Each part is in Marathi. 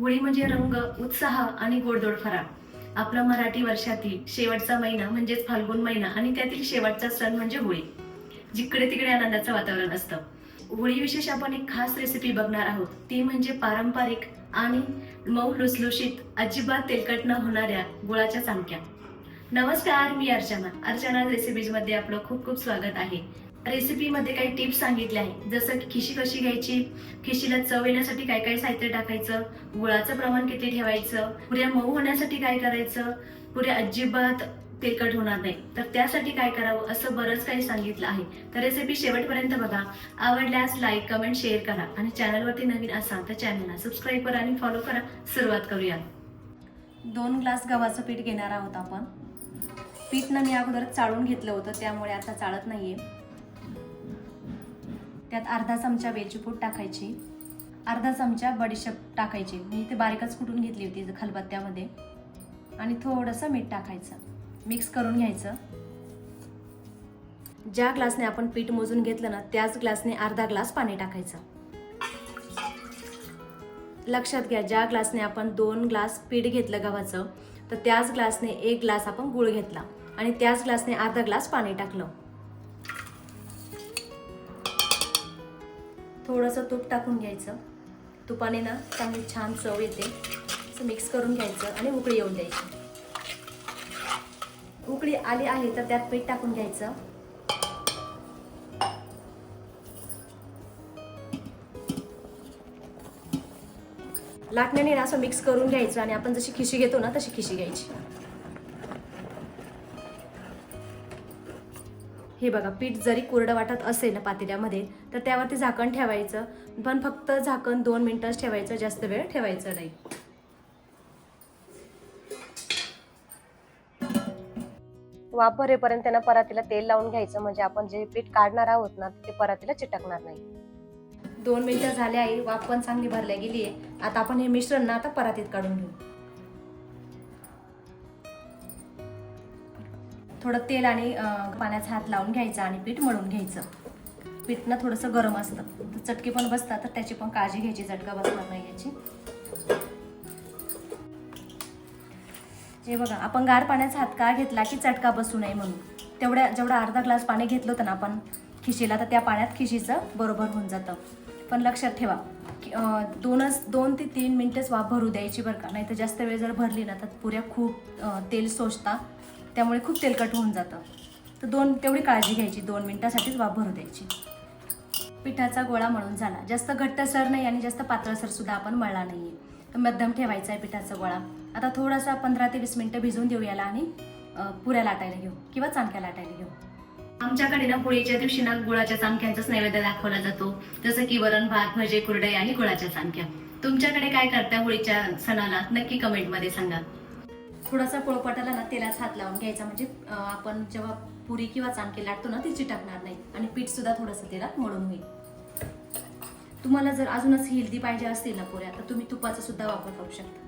होळी म्हणजे रंग उत्साह आणि गोडदोड फराळ. आपला मराठी वर्षातील शेवटचा महिना म्हणजेच फाल्गुन महिना आणि त्यातील शेवटचा सण म्हणजे होळी. जिकडे तिकडे आनंदाचं वातावरण असतं. होळी विशेष आपण एक खास रेसिपी बघणार आहोत. ती म्हणजे पारंपरिक आणि मऊ लुसलुशीत अजिबात तेलकट न होणाऱ्या गुळाच्या चांदक्या नमस्कार मी अर्चना. अर्चना रेसिपीजमध्ये आपलं खूप खूप स्वागत आहे. रेसिपीमध्ये काही टिप्स सांगितल्या आहे. जसं की खिशी कशी घ्यायची? खिशीला चव येण्यासाठी काय काय साहित्य टाकायचं? गुळाचं प्रमाण किती ठेवायचं? पुऱ्या मऊ होण्यासाठी काय करायचं? पुऱ्या अजिबात तेलकट होणार नाही. तर त्यासाठी काय करावं? असं बरंच काही सांगितलं आहे. तर रेसिपी शेवटपर्यंत बघा. आवडल्यास लाईक कमेंट शेअर करा. आणि चॅनलवरती नवीन असाल तर चॅनलला सबस्क्राईब करा आणि फॉलो करा. सुरुवात करूया. दोन ग्लास गव्हाचं पीठ घेणार आहोत आपण. पीठ ना मी अगोदर चाळून घेतलं होतं त्यामुळे आता चाळत नाहीये. त्यात अर्धा चमचा वेलचीपूड टाकायची अर्धा चमचा बडीशेप टाकायची. मी ते बारीकच कुटून घेतली होती खलबत्त्यामध्ये. आणि थोडंसं मीठ टाकायचं. मिक्स करून घ्यायचं. ज्या ग्लासने आपण पीठ मोजून घेतलं ना त्याच ग्लासने अर्धा ग्लास पाणी टाकायचं. लक्षात घ्या ज्या ग्लासने आपण दोन ग्लास पीठ घेतलं गव्हाचं तर त्याच ग्लासने एक ग्लास आपण गुळ घेतला आणि त्याच ग्लासने अर्धा ग्लास पाणी टाकलं. थोडंसं तूप टाकून घ्यायचं. तुपाने ना चांगली छान चव येते. असं मिक्स करून घ्यायचं आणि उकळी येऊन द्यायची. उकळी आली आहे तर त्यात पीठ टाकून घ्यायचं. लाटण्याने ना असं मिक्स करून घ्यायचं आणि आपण जशी खिशी घेतो ना तशी खिशी घ्यायची. हे बघा पीठ जरी कोरडं वाटत असेल ना पातेल्यामध्ये तर त्यावरती झाकण ठेवायचं. पण फक्त झाकण दोन मिनिटच ठेवायचं जास्त वेळ ठेवायचं नाही. वाफ भरेपर्यंत त्यांना परातीला तेल लावून घ्यायचं. म्हणजे आपण जे पीठ काढणार आहोत ना ते परातीला चिटकणार नाही. दोन मिनिटं झाले आहे वाफ पण चांगली भरल्या गेली आहे आता आपण हे मिश्रण ना आता परातीत काढून घेऊ. थोडं तेल आणि पाण्याचा हात लावून घ्यायचा आणि पीठ मळून घ्यायचं. पीठ ना थोडंसं गरम असतं. तर चटके पण बसतात तर त्याची पण काळजी घ्यायची झटका बसणार नाही याची. हे बघा आपण गार पाण्याचा हात का घेतला की चटका बसू नये म्हणून? तेवढ्या जेवढा अर्धा ग्लास पाणी घेतलं होतं ना आपण खिशीला तर त्या पाण्यात खिशीचं बरोबर होऊन जातं. पण लक्षात ठेवा की, दोनच दोन ते तीन मिनटंच वाफ भरू द्यायची बरं का. नाही तर जास्त वेळ जर भरली ना तर पुऱ्या खूप तेल सोचता त्यामुळे खूप तेलकट होऊन जातं. तर दोन तेवढी काळजी घ्यायची. दोन मिनटासाठीच वाफ भरू द्यायची. पिठाचा गोळा मळून झाला. जास्त घट्टसर नाही आणि जास्त पातळसरसुद्धा आपण मळला नाहीये. तर मध्यम ठेवायचा आहे पिठाचा गोळा. आता थोडासा पंधरा ते वीस मिनटं भिजवून देऊ याला आणि पुऱ्या लाटायला घेऊ किंवा चांक्या लाटायला घेऊ. आमच्याकडे ना होळीच्या दिवशी ना गुळाच्या चांक्यांचाच नैवेद्य दाखवला जातो. जसं की वरण भात भजे कुरडई आणि गुळाच्या चांक्या तुमच्याकडे काय करता होळीच्या सणाला? नक्की कमेंटमध्ये सांगा. थोडासा पोळपाटाला ना तेलाच हात लावून घ्यायचा. म्हणजे आपण जेव्हा पुरी किंवा चाणके लाटतो ना ती चिटकणार नाही. आणि पीठ सुद्धा थोडंसं तेलात मळून होईल. तुम्हाला जर अजूनच हेल्दी पाहिजे असतील ना पुऱ्या तर तुम्ही तुपाचा सुद्धा वापर करू शकता.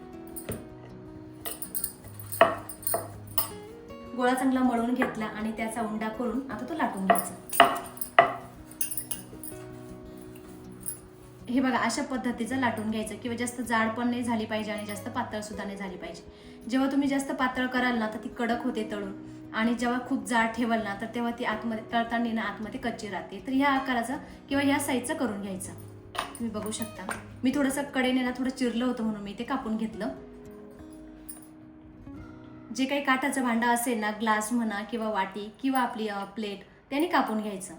गोळा चांगला मळून घेतला आणि त्याचा उंडा करून आता तो लाटून घ्यायचा. हे बघा अशा पद्धतीचं लाटून घ्यायचं किंवा जास्त जाड पण नाही झाली पाहिजे आणि जास्त पातळ सुद्धा नाही झाली पाहिजे. जेव्हा तुम्ही जास्त पातळ कराल ना तर ती कडक होते तळून. आणि जेव्हा खूप जाड ठेवाल ना तर तेव्हा ती आतमध्ये तळताना ना आतमध्ये कच्ची राहते. तर ह्या आकाराचं किंवा ह्या साईजचं करून घ्यायचं. तुम्ही बघू शकता. मी थोडंसं कडेने ना थोडं चिरलं होतं म्हणून मी ते कापून घेतलं. जे काही काठाचं भांडं असेल ना ग्लास म्हणा किंवा वाटी किंवा आपली प्लेट त्याने कापून घ्यायचं.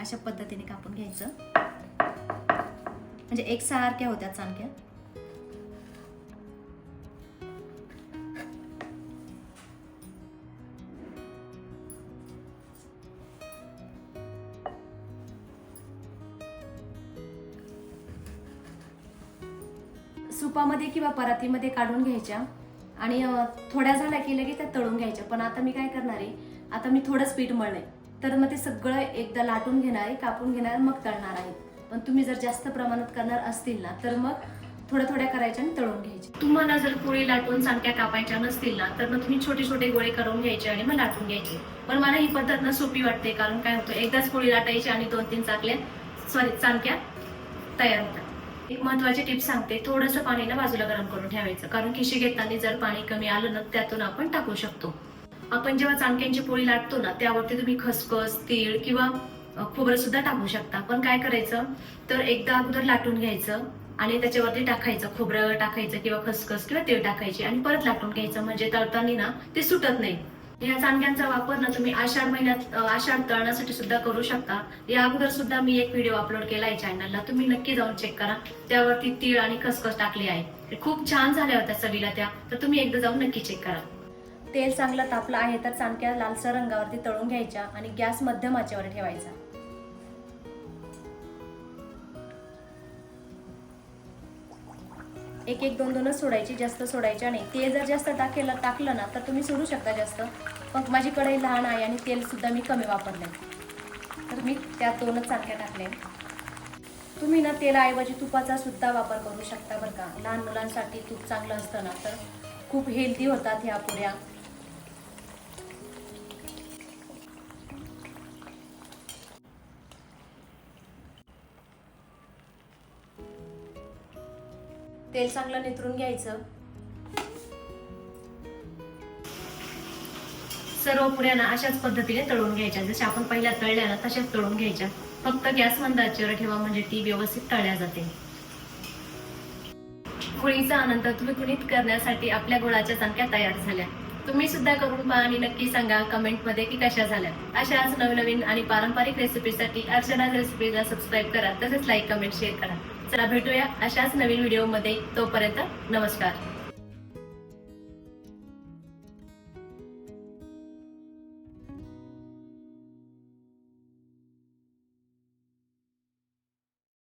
अशा पद्धतीने कापून घ्यायचं. म्हणजे एक सारख्या होत्या चाणक्या सुपामध्ये किंवा परातीमध्ये काढून घ्यायच्या. आणि थोड्या झाल्या की लगेच त्या तळून घ्यायच्या. पण आता मी काय करणार आहे आता मी थोडंच पीठ मळलंय. तर मग ते सगळं एकदा लाटून घेणार आहे कापून घेणार मग तळणार आहे. पण तुम्ही जर जास्त प्रमाणात करणार असतील ना तर मग थोड्या थोड्या करायच्या आणि तळून घ्यायच्या तुम्हाला जर पोळी लाटून चाणक्या कापायच्या नसतील ना तर मग तुम्ही छोटे छोटे गोळे करून घ्यायचे आणि मग लाटून घ्यायचे. पण मला ही पद्धत ना सोपी वाटते कारण काय होतं एकदाच पोळी लाटायची आणि दोन तीन चाकल्या सॉरी चाणक्या तयार होतात. एक महत्वाची टिप सांगते थोडंसं पाणी ना बाजूला गरम करून ठेवायचं कारण खिशी घेताना जर पाणी कमी आलं ना त्यातून आपण टाकू शकतो. आपण जेव्हा चाणक्यांची पोळी लाटतो ना त्यावरती तुम्ही खसखस तीळ किंवा खोबरं सुद्धा टाकू शकता. पण काय करायचं? तर एकदा अगोदर लाटून घ्यायचं आणि त्याच्यावरती टाकायचं. खोबरं टाकायचं किंवा खसखस किंवा तेल टाकायची आणि परत लाटून घ्यायचं. म्हणजे तळताना ना ते सुटत नाही. या चाणक्यांचा वापर ना तुम्ही आषाढ महिन्यात आषाढ तळण्यासाठी सुद्धा करू शकता. या अगोदर सुद्धा मी एक व्हिडिओ अपलोड केला आहे चॅनलला तुम्ही नक्की जाऊन चेक करा. त्यावरती तीळ आणि खसखस टाकली आहे. खूप छान झाल्या होत्या चवीला त्या. तर तुम्ही एकदा जाऊन नक्की चेक करा. तेल चांगलं तापलं आहे तर चाणक्या लालसर रंगावरती तळून घ्यायच्या आणि गॅस मध्यम आचेवर ठेवायचा. एक एक दोन दोनच सोडायची जास्त सोडायच्या नाही. तेल जर जास्त टाकेला टाकलं ना तर तुम्ही सोडू शकता जास्त. मग माझी कढई लहान आहे आणि तेलसुद्धा मी कमी वापरले तर मी त्या दोनच चांगल्या टाकले तुम्ही ना तेलाऐवजी तुपाचा सुद्धा वापर करू शकता बरं का. लहान मुलांसाठी तूप चांगलं असतं ना तर खूप हेल्दी होतात ह्या पुऱ्या. तेल चांगलं नितरून घ्यायचं. सर्व पुऱ्यांना अशाच पद्धतीने तळून घ्यायच्या. जशा आपण पहिल्या तळल्या ना तशाच तळून घ्यायच्या. फक्त गॅस मंद ठेवा म्हणजे ती व्यवस्थित तळल्या जाते. होळीचा आनंद द्विगुणित करण्यासाठी आपल्या गुळाच्या संख्या तयार झाल्या. तुम्ही सुद्धा करून पहा आणि नक्की सांगा कमेंटमध्ये की कशा झाल्या. अशाच नवनवीन आणि पारंपरिक रेसिपीसाठी अर्चना रेसिपीला सबस्क्राईब करा. तसेच लाईक कमेंट शेअर करा. चला भेटूया अशाच नवीन व्हिडिओमध्ये. तोपर्यंत नमस्कार.